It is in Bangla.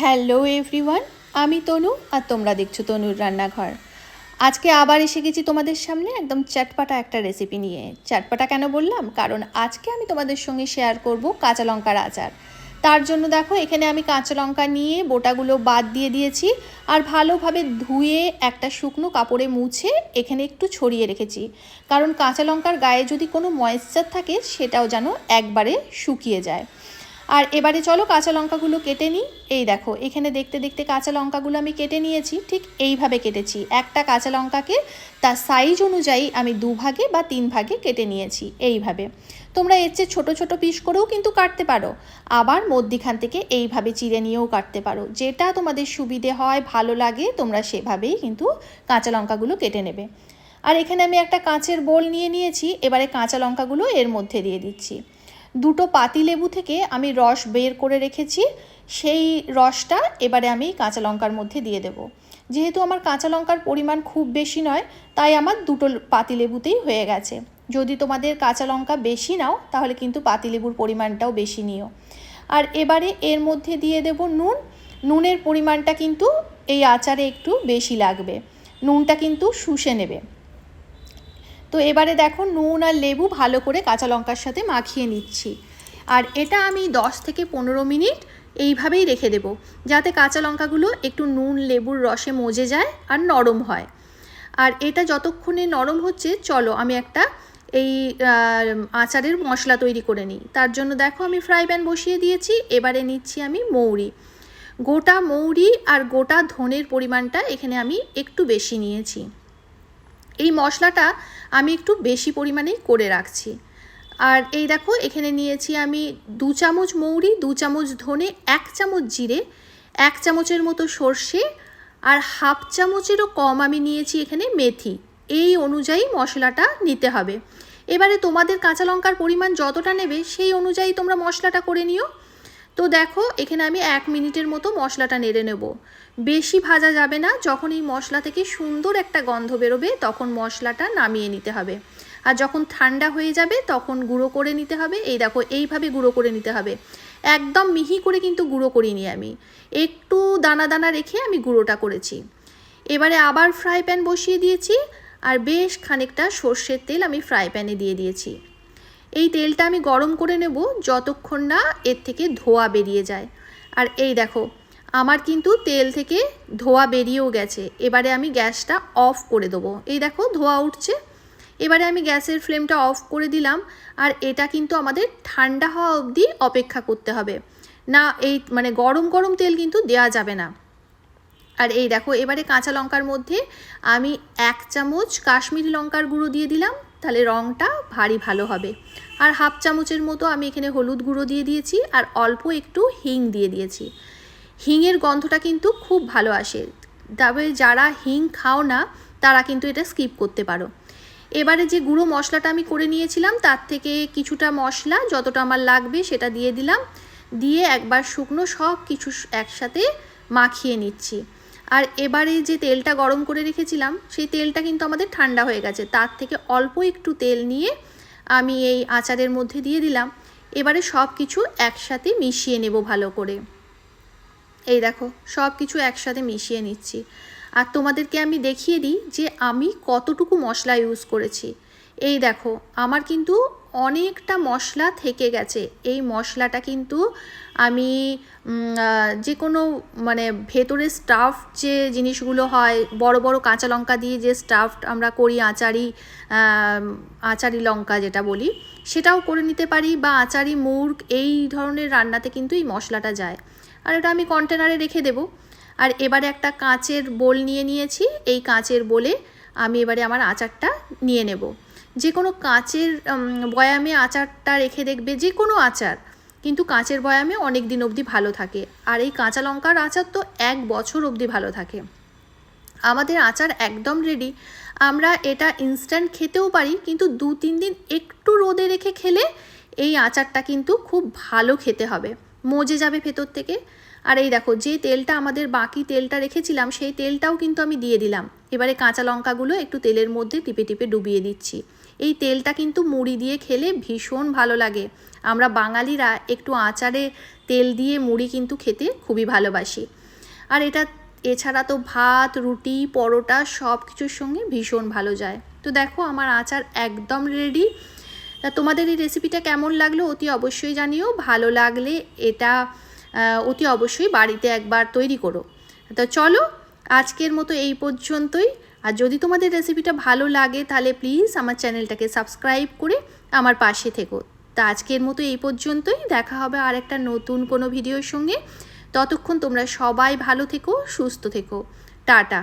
হ্যালো এভরিওয়ান, আমি তনু আর তোমরা দেখছ তনুর রান্নাঘর। আজকে আবার এসে গেছি তোমাদের সামনে একদম চটপাটা একটা রেসিপি নিয়ে। চটপাটা কেন বললাম? কারণ আজকে আমি তোমাদের সঙ্গে শেয়ার করব কাঁচা লঙ্কার আচার। তার জন্য দেখো, এখানে আমি কাঁচা লঙ্কা নিয়ে বোটাগুলো বাদ দিয়ে দিয়েছি আর ভালোভাবে ধুয়ে একটা শুকনো কাপড়ে মুছে এখানে একটু ছড়িয়ে রেখেছি। কারণ কাঁচা লঙ্কার গায়ে যদি কোনো ময়েশ্চার থাকে, সেটাও যেন একবারে শুকিয়ে যায়। আর এবারে চলো কাঁচা লঙ্কাগুলো কেটে নিই। এই দেখো, এখানে দেখতে দেখতে কাঁচা লঙ্কাগুলো আমি কেটে নিয়েছি, ঠিক এইভাবে কেটেছি। একটা কাঁচা লঙ্কাকে তার সাইজ অনুযায়ী আমি দু ভাগে বা তিন ভাগে কেটে নিয়েছি, এইভাবে। তোমরা এর চেয়ে ছোটো ছোটো পিস করেও কিন্তু কাটতে পারো। আবার মধ্যিখান থেকে এইভাবে চিড়ে নিয়েও কাটতে পারো। যেটা তোমাদের সুবিধে হয়, ভালো লাগে, তোমরা সেভাবেই কিন্তু কাঁচা লঙ্কাগুলো কেটে নেবে। আর এখানে আমি একটা কাঁচের বোল নিয়ে নিয়েছি, এবারে কাঁচা লঙ্কাগুলো এর মধ্যে দিয়ে দিচ্ছি। দুটো পাতিলেবু থেকে আমি রস বের করে রেখেছি। সেই রসটা এবারে আমি কাঁচা লঙ্কার মধ্যে দিয়ে দেব। যেহেতু আমার কাঁচা লঙ্কার পরিমাণ খুব বেশি নয়, তাই আমার দুটো পাতিলেবুতেই হয়ে গেছে। যদি তোমাদের কাঁচা লঙ্কা বেশি নাও, তাহলে কিন্তু পাতিলেবুর পরিমাণটাও বেশি নিও। আর এবারে এর মধ্যে দিয়ে দেব নুন। নুনের পরিমাণটা কিন্তু এই আচারে একটু বেশি লাগবে। নুনটা কিন্তু শুষে নেবে। তো এবারে দেখো নুন আর লেবু ভালো করে কাঁচা লঙ্কার সাথে মাখিয়ে নিচ্ছি। আর এটা আমি 10 থেকে পনেরো মিনিট এইভাবেই রেখে দেব, যাতে কাঁচা লঙ্কাগুলো একটু নুন, লেবুর রসে মজে যায় আর নরম হয়। আর এটা যতক্ষণে নরম হচ্ছে, চলো আমি একটা এই আচারের মশলা তৈরি করে নিই। তার জন্য দেখো আমি ফ্রাই প্যান বসিয়ে দিয়েছি, এবারে নিচ্ছি আমি মৌরি। গোটা মৌরি আর গোটা ধনের পরিমাণটা এখানে আমি একটু বেশি নিয়েছি। এই মশলাটা আমি একটু বেশি পরিমাণেই করে রাখছি। আর এই দেখো, এখানে নিয়েছি আমি দু চামচ মৌরি, দু চামচ ধনে, এক চামচ জিরে, এক চামচের মতো সর্ষে আর হাফ চামচেরও কম আমি নিয়েছি এখানে মেথি। এই অনুযায়ী মশলাটা নিতে হবে। এবারে তোমাদের কাঁচা লঙ্কার পরিমাণ যতটা নেবে সেই অনুযায়ী তোমরা মশলাটা করে নিও। তো দেখো, এখানে আমি এক মিনিটের মতো মশলাটা নেড়ে নেব। বেশি ভাজা যাবে না, যখন এই মশলা থেকে সুন্দর একটা গন্ধ বেরোবে, তখন মশলাটা নামিয়ে নিতে হবে। আর যখন ঠান্ডা হয়ে যাবে, তখন গুঁড়ো করে নিতে হবে। এই দেখো, এইভাবে গুঁড়ো করে নিতে হবে। একদম মিহি করে কিন্তু গুঁড়ো করিনি আমি। একটু দানা দানা রেখে আমি গুঁড়োটা করেছি। এবারে আবার ফ্রাই প্যান বসিয়ে দিয়েছি, আর বেশ খানিকটা সর্ষের তেল আমি ফ্রাই প্যানে দিয়ে দিয়েছি। এই তেলটা আমি গরম করে নেব যতক্ষণ না এর থেকে ধোয়া বেরিয়ে যায়। আর এই দেখো, আমার কিন্তু তেল থেকে ধোয়া বেরিয়েও গেছে। এবারে আমি গ্যাসটা অফ করে দেবো। এই দেখো, ধোয়া উঠছে। এবারে আমি গ্যাসের ফ্লেমটা অফ করে দিলাম। আর এটা কিন্তু আমাদের ঠান্ডা হওয়া অবধি অপেক্ষা করতে হবে। না, এই মানে গরম গরম তেল কিন্তু দেওয়া যাবে না। আর এই দেখো, এবারে কাঁচা লঙ্কার মধ্যে আমি এক চামচ কাশ্মীরি লঙ্কার গুঁড়ো দিয়ে দিলাম। তাহলে রঙটা ভারী ভালো হবে। আর হাফ চামচের মতো আমি এখানে হলুদ গুঁড়ো দিয়ে দিয়েছি আর অল্প একটু হিং দিয়ে দিয়েছি। হিংয়ের গন্ধটা কিন্তু খুব ভালো আসে। তবে যারা হিং খাও না, তারা কিন্তু এটা স্কিপ করতে পারো। এবারে যে গুঁড়ো মশলাটা আমি করে নিয়েছিলাম, তার থেকে কিছুটা মশলা যতটা আমার লাগবে সেটা দিয়ে দিলাম। দিয়ে একবার শুকনো সব কিছু একসাথে মাখিয়ে নিচ্ছি। আর এবারে যে তেলটা গরম করে রেখেছিলাম, সেই তেলটা কিন্তু আমাদের ঠান্ডা হয়ে গেছে। তার থেকে অল্প একটু তেল নিয়ে আমি এই আচারের মধ্যে দিয়ে দিলাম। এবারে সব কিছু একসাথে মিশিয়ে নেব ভালো করে। এই দেখো সব কিছু একসাথে মিশিয়ে নিচ্ছি। আর তোমাদেরকে আমি দেখিয়ে দিই যে আমি কতটুকু মশলা ইউজ করেছি। এই দেখো, আমার কিন্তু অনেকটা মশলা থেকে গেছে। এই মশলাটা কিন্তু আমি যে কোনো মানে ভেতরে স্টাফ যে জিনিসগুলো হয়, বড় বড় কাঁচা লঙ্কা দিয়ে যে স্টাফ আমরা করি আচারি আচারি লঙ্কা যেটা বলি, সেটাও করে নিতে পারি বা আচারি, মুর্গ এই ধরনের রান্নাতে কিন্তু এই মশলাটা যায়। আর এটা আমি কন্টেনারে রেখে দেবো। আর এবারে একটা কাঁচের বোল নিয়ে নিয়েছি। এই কাঁচের বোলে আমি এবারে আমার আচারটা নিয়ে নেব। যে কোনো কাঁচের বয়ামে আচারটা রেখে দেখবে যে কোনো আচার। কিন্তু কাঁচের বয়ামে অনেক দিন অবধি ভালো থাকে। আর এই কাঁচা লঙ্কার আচার তো এক বছর অবধি ভালো থাকে। আমাদের আচার একদম রেডি আমরা এটা ইনস্ট্যান্ট খেতেও পারি, কিন্তু দু তিন দিন একটু রোদে রেখে খেলে এই আচারটা কিন্তু খুব ভালো খেতে হবে। মজে যাবে ভেতর থেকে। আর এই দেখো, যে তেলটা আমাদের বাকি তেলটা রেখেছিলাম, সেই তেলটাও কিন্তু আমি দিয়ে দিলাম। এবারে কাঁচা লঙ্কাগুলো একটু তেলের মধ্যে টিপে টিপে ডুবিয়ে দিচ্ছি। এই তেলটা কিন্তু মুড়ি দিয়ে খেলে ভীষণ ভালো লাগে। আমরা বাঙালিরা একটু আচারে তেল দিয়ে মুড়ি কিন্তু খেতে খুবই ভালোবাসি। আর এটা এছাড়া তো ভাত, রুটি, পরোটা সব কিছুর সঙ্গে ভীষণ ভালো যায়। তো দেখো আমার আচার একদম রেডি তা তোমাদের এই রেসিপিটা কেমন লাগল অতি অবশ্যই জানিও। ভালো লাগলে এটা অতি অবশ্যই বাড়িতে একবার তৈরি করো। তো চলো আজকের মতো এই পর্যন্তই। আর যদি তোমাদের রেসিপিটা ভালো লাগে, তাহলে প্লিজ আমার চ্যানেলটাকে সাবস্ক্রাইব করে আমার পাশে থেকো। তা আজকের মতো এই পর্যন্তই। দেখা হবে আর একটা নতুন কোনো ভিডিওর সঙ্গে। ততক্ষণ তোমরা সবাই ভালো থেকো, সুস্থ থেকো। টাটা।